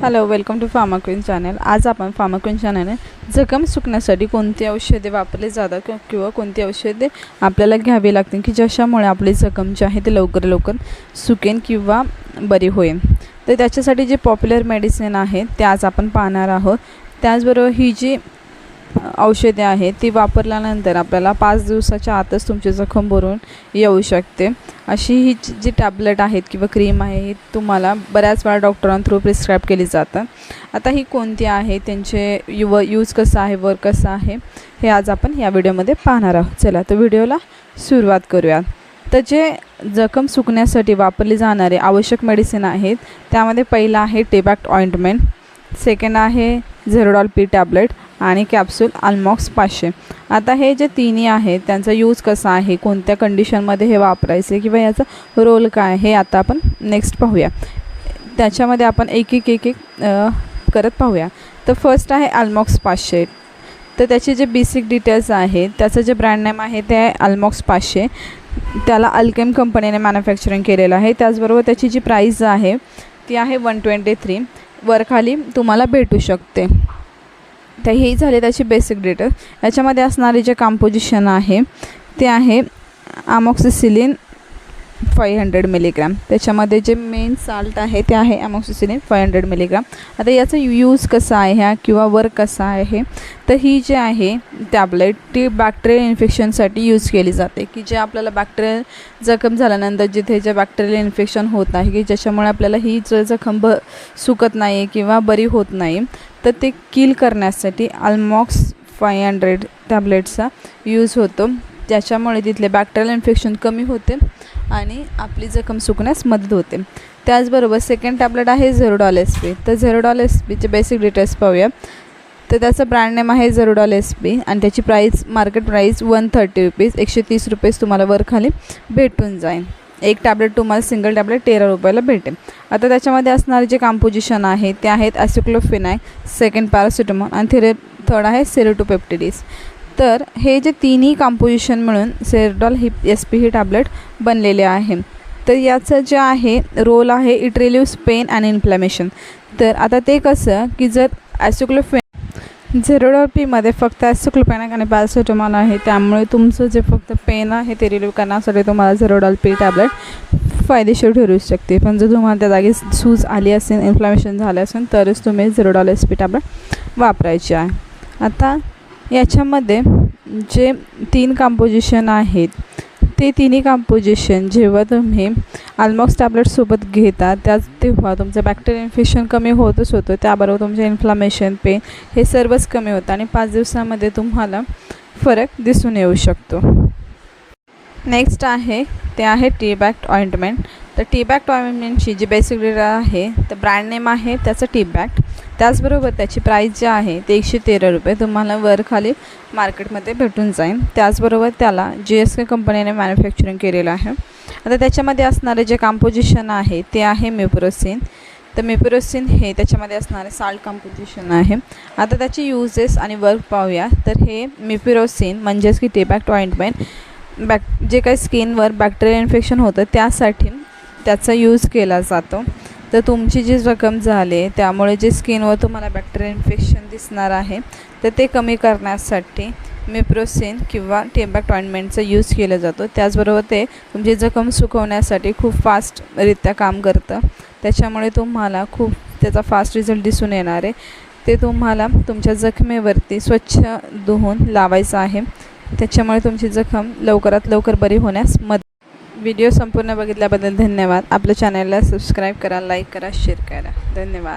Hello welcome to Pharmaquin channel आज आपण फार्माक्विन चॅनलने जखम सुकण्यासाठी कोणती औषधे वापरली जातात किंवा किंवा कोणती औषधे आपल्याला घ्यावी लागतील की ज्याच्यामुळे आपली जखम जी आहे ती लवकर लवकर सुकेन किंवा बरी होईल तर त्याच्यासाठी जे पॉप्युलर मेडिसिन आहे ते आज आपण पाहणार आहोत. त्याचबरोबर ही जी औषधे आहेत ती वापरल्यानंतर आपल्याला पाच दिवसाच्या आतच तुमची जखम भरून येऊ शकते. अशी ही जी जी टॅबलेट आहेत किंवा क्रीम आहे ही तुम्हाला बऱ्याच वेळा डॉक्टरांथ्रू प्रिस्क्राईब केली जातात. आता ही कोणती आहे त्यांचे युव यूज कसं आहे वर्क कसं आहे हे आज आपण या व्हिडिओमध्ये पाहणार आहोत. चला तर व्हिडिओला सुरुवात करूयात. तर जे जखम सुकण्यासाठी वापरली जाणारे आवश्यक मेडिसिन आहेत त्यामध्ये पहिलं आहे टेबॅक्ट ऑइंटमेंट सेकंड आहे झेरोडॉल पी टॅबलेट आणि कॅप्सूल अल्मॉक्स पाचशे. आता हे जे तिन्ही आहेत त्यांचा यूज कसा आहे? कोणत्या कंडिशनमध्ये हे वापरायचे? किंवा याचा रोल काय हे आता आपण नेक्स्ट पाहूया. त्याच्यामध्ये आपण एक एक एक एक करत पाहूया. तर फर्स्ट आहे अल्मॉक्स पाचशे. तर त्याचे जे बेसिक डिटेल्स आहेत त्याचं जे ब्रँड नेम आहे ते आहे अल्मॉक्स पाचशे. त्याला अल्केम कंपनीने मॅन्युफॅक्चरिंग केलेलं आहे. त्याचबरोबर त्याची जी प्राईस आहे ती आहे वन ट्वेंटी थ्री वरखाली तुम्हाला भेटू शकते. तर हे झाले त्याचे बेसिक डिटेल याच्यामध्ये असणारे जे कॉम्पोजिशन आहे ते आहे आमॉक्सिसिलिन फाय हंड्रेड मिलीग्रॅम त्याच्यामध्ये जे मेन साल्ट आहे ते आहे ॲमॉक्सिसिलिन फाय हंड्रेड मिलीग्रॅम आता याचा यूज कसा आहे ह्या किंवा वर्क कसा आहे तर ही जी आहे टॅबलेट ती बॅक्टेरियल इन्फेक्शनसाठी यूज केली जाते. की जे आपल्याला बॅक्टेरियल जखम झाल्यानंतर जिथे जे बॅक्टेरियल इन्फेक्शन होत आहे की ज्याच्यामुळे आपल्याला ही ज जखम ब सुकत नाही किंवा बरी होत नाही तर ते किल करण्यासाठी अल्मॉक्स फाय हंड्रेड टॅबलेटचा यूज होतो. त्याच्यामुळे तिथले बॅक्टेरियल इन्फेक्शन कमी होते. आणि आपली जखम सुकण्यास मदत होते. त्याचबरोबर सेकंड टॅबलेट आहे झेरोडॉल एस पी तर झेरोडॉल एस पीचे बेसिक डिटेल्स पाहूया. तर त्याचं ब्रँड नेम आहे झेरोडॉल एस पी आणि त्याची price market price one thirty rupees एकशे तीस रुपीज तुम्हाला वर खाली भेटून जाईल. एक टॅबलेट तुम्हाला सिंगल टॅबलेट तेरा रुपयाला भेटेल. आता त्याच्यामध्ये असणारे जे कॉम्पोजिशन आहे ते आहेत ॲसिक्लोफिनॅक सेकंड पॅरासिटामॉल आणि थिरे थर्ड आहे सेरोटोपेप्टिडीज तर हे जे तिन्ही कॉम्पोजिशन मिळून सेरडॉल हिप एस पी ही टॅबलेट बनलेले आहे. तर याचं जे आहे रोल आहे it relieves pain and inflammation तर आता ते कसं की जर ॲसिक्लोफेन झेरोडॉल पीमध्ये फक्त ॲसिक्लोपॅनिक आणि पॅरासिटामॉल आहे त्यामुळे तुमचं जे फक्त पेन आहे ते रिलीव्ह करण्यासाठी तुम्हाला झेरोडॉलपी टॅबलेट फायदेशीर ठरू शकते. पण जर तुम्हाला त्या जागी सूज आली असेल इन्फ्लॅमेशन झालं असेल तरच तुम्ही झिरोडॉल एस पी टॅबलेट वापरायची आहे. आता याच्यामध्ये जे तीन कंपोजिशन आहेत ते तिन्ही कंपोजिशन जेव्हा तुम्ही अल्मॉक्स टॅबलेटसोबत घेता त्याच तेव्हा तुमचं बॅक्टेरियल इन्फेक्शन कमी होतच होतं. त्याबरोबर तुमचे इन्फ्लामेशन पेन हे सर्वच कमी होतं आणि पाच दिवसामध्ये तुम्हाला फरक दिसून येऊ शकतो. नेक्स्ट आहे ते आहे टी बॅक्ट ऑइंटमेंट तर टी बॅक्ट ऑइंटमेंटची जी बेसिक डिटेल आहे तर ब्रँड नेम आहे त्याचं टी बॅक्ट त्याचबरोबर त्याची प्राईस जी आहे ते एकशे तेरा रुपये. तुम्हाला वरखाली मार्केटमध्ये भेटून जाईल. त्याचबरोबर त्याला जी एस के कंपनीने मॅन्युफॅक्चरिंग केलेलं आहे. आता त्याच्यामध्ये असणारे जे कॉम्पोजिशन आहे ते आहे मेप्रोसिन तर मेप्रोसिन हे त्याच्यामध्ये असणारे साल्ट कॉम्पोजिशन आहे. आता त्याचे युजेस आणि वर्क पाहूया. तर हे मेप्रोसिन म्हणजेच की टेबॅक्ट ऑइंटमेंट बॅक जे काही स्किनवर बॅक्टेरिया इन्फेक्शन होतं त्यासाठी त्याचा यूज केला जातो. तर तुमची जी जखम झाली त्यामुळे जे स्किनवर तुम्हाला बॅक्टेरिया इन्फेक्शन दिसणार आहे तर ते कमी करण्यासाठी मेप्रोसिन किंवा टेबॅक ऑइंटमेंटचा यूज केला जातो. त्याचबरोबर ते तुमची जखम सुकवण्यासाठी खूप फास्टरित्या काम करतं. त्याच्यामुळे तुम्हाला खूप त्याचा फास्ट रिझल्ट दिसून येणार आहे. ते तुम्हाला तुमच्या जखमेवरती स्वच्छ धुवून लावायचं आहे. त्याच्यामुळे तुमची जखम लवकरात लवकर बरी होण्यास मदत व्हिडिओ संपूर्ण बघितल्याबद्दल धन्यवाद. आपल्या चॅनलला सबस्क्राईब करा लाईक करा शेअर करा. धन्यवाद.